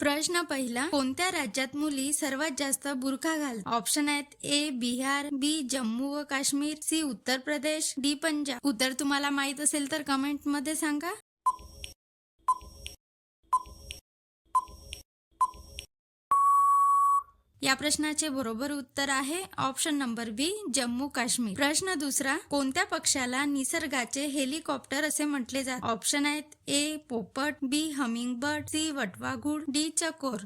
प्रश्न पहिला कोणत्या राज्यात मुली सर्वात जास्त बुरखा घालतात? ऑप्शन आहेत ए बिहार बी जम्मू व काश्मीर सी उत्तर प्रदेश डी पंजाब. उत्तर तुम्हाला माहीत असेल तर कमेंटमध्ये सांगा. या प्रश्नाचे बरोबर उत्तर आहे option number B Jammu Kashmir. प्रश्न दुसरा कोणत्या पक्षाला निसर्गाचे हेलिकॉप्टर असे म्हटले जाते? ऑप्शन आहेत ए पोपट बी हमिंग बर्ड सी वटवाघूळ डी चकोर.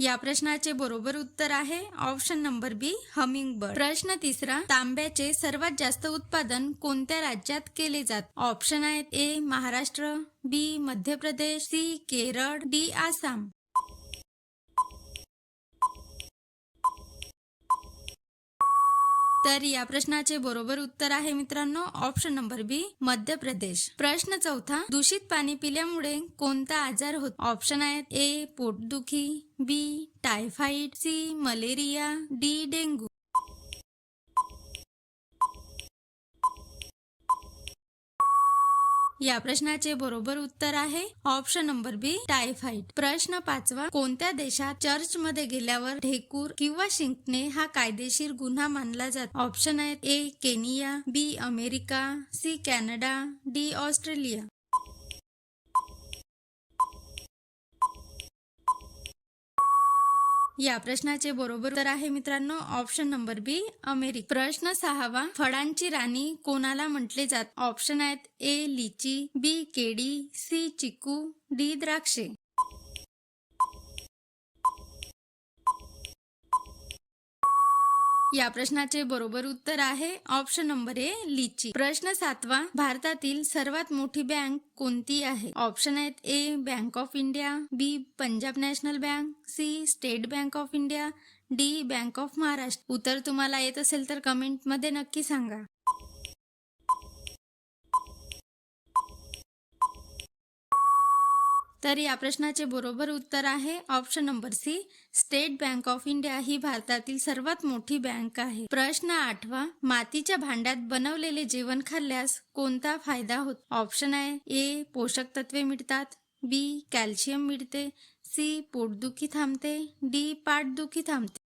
या प्रश्नाचे बरोबर उत्तर आहे option number B humming bird प्रश्न तिसरा तांब्याचे सर्वात जास्त उत्पादन कोणत्या राज्यात केले जात? ऑप्शन आहेत A Maharashtra B Madhya Pradesh C Kerala D Assam. तर या प्रश्नाचे बरोबर उत्तर आहे मित्रांनो ऑप्शन नंबर बी मध्य प्रदेश. प्रश्न चौथा दूषित पाणी पिल्यामुळे कोणता आजार होत? ऑप्शन आहेत ए पोटदुखी B typhoid C malaria D dengue या प्रश्नाचे बरोबर उत्तर आहे ऑप्शन नंबर बी टायफाईड प्रश्न पाचवा कोणत्या देशात चर्च मध्ये गेल्यावर ढेकूर किंवा शिंकणे हा कायदेशीर गुन्हा मानला जातो? ऑप्शन आहेत A Kenya B America C Canada D Australia. या प्रश्नाचे बरोबर उत्तर आहे मित्रांनो. ऑप्शन नंबर बी अमेरिका प्रश्न सहावा फळांची राणी कोणाला म्हटले जात? ऑप्शन आहेत ए लिची बी केडी सी चिकू डी द्राक्षे. या प्रश्नाचे बरोबर उत्तर आहे. ऑप्शन नंबर ए लिची. प्रश्न सातवा भारतातील सर्वात मोठी बँक कोणती आहे? ऑप्शन आहेत A bank of India B Punjab national bank C state bank of India D bank of Maharashtra उत्तर तुम्हाला येत असेल तर कमेंटमध्ये नक्की सांगा. तर या प्रश्नाचे बरोबर उत्तर आहे. Option number C state bank of India ही भारतातील सर्वात मोठी बँक आहे. प्रश्न आठवा मातीच्या भांड्यात बनवलेले जेवण खाल्ल्यास कोणता फायदा होत? ऑप्शन आहे ए पोषक तत्वे मिळतात. बी कॅल्शियम मिळते. सी पोटदुखी थांबते. डी पाठदुखी थांबते.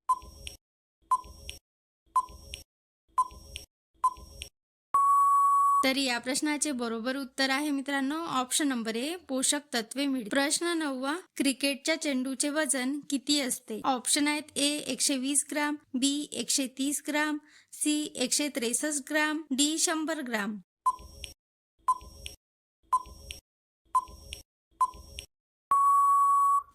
तर या प्रश्नाचे बरोबर उत्तर आहे मित्रांनो. ऑप्शन नंबर ए पोषक तत्वे मिळते प्रश्न नववा क्रिकेटच्या चेंडूचे वजन किती असते? ऑप्शन आहेत ए एकशे वीस ग्राम बी एकशे तीस ग्राम सी एकशे त्रेसष्ट ग्राम डी शंभर ग्राम.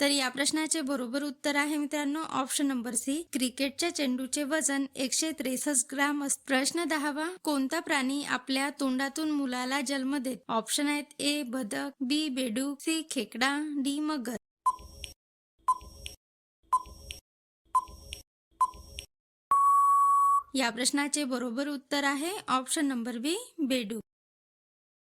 तर या प्रश्नाचे बरोबर उत्तर आहे मित्रांनो ऑप्शन नंबर सी क्रिकेटच्या चेंडूचे वजन एकशे त्रेसष्ट ग्राम असते प्रश्न दहावा. कोणता प्राणी आपल्या तोंडातून मुलाला जन्म देत? ऑप्शन आहेत ए बदक बी बेडू सी खेकडा डी मगर. या प्रश्नाचे बरोबर उत्तर आहे ऑप्शन नंबर बी बेडू.